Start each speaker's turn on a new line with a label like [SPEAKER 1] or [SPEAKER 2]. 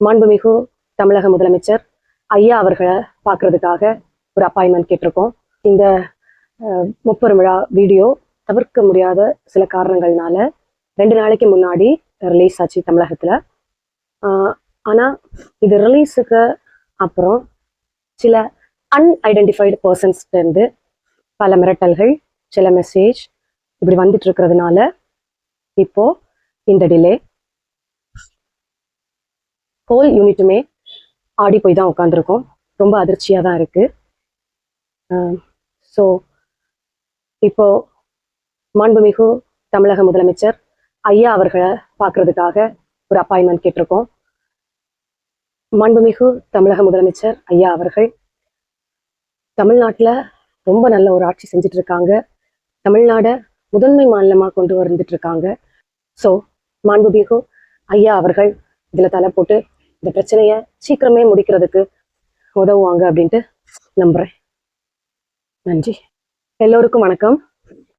[SPEAKER 1] மாண்புமிகு தமிழக முதலமைச்சர் ஐயா அவர்களை பார்க்கறதுக்காக ஒரு அப்பாயின்மெண்ட் கேட்டிருக்கோம். இந்த முப்பெரும் விழா வீடியோ தவிர்க்க முடியாத சில காரணங்கள்னால ரெண்டு நாளைக்கு முன்னாடி ரிலீஸ் ஆச்சு தமிழகத்தில். ஆனால் இது ரிலீஸுக்கு அப்புறம் சில அன்ஐடென்டிஃபைடு பர்சன்ஸ்லேருந்து பல மிரட்டல்கள் சில மெசேஜ் இப்படி வந்துட்டு இருக்கிறதுனால இப்போ இந்த டிலே ஹோல் யூனிட்டுமே ஆடி போய் தான் உட்காந்துருக்கோம் ரொம்ப அதிர்ச்சியாக தான் இருக்கு. ஸோ இப்போ மாண்புமிகு தமிழக முதலமைச்சர் ஐயா அவர்களை பார்க்கறதுக்காக ஒரு அப்பாயின்மெண்ட் கேட்டிருக்கோம். மாண்புமிகு தமிழக முதலமைச்சர் ஐயா அவர்கள் தமிழ்நாட்டில் ரொம்ப நல்ல ஒரு ஆட்சி செஞ்சுட்டு இருக்காங்க தமிழ்நாடை முதன்மை மாநிலமாக கொண்டு வந்துட்டு இருக்காங்க ஸோ மாண்புமிகு ஐயா அவர்கள் இதில் தலை போட்டு இந்த பிரச்சனையை சீக்கிரமே முடிக்கிறதுக்கு உதவுவாங்க அப்படின்ட்டு நம்புறேன். நன்றி. எல்லோருக்கும் வணக்கம்.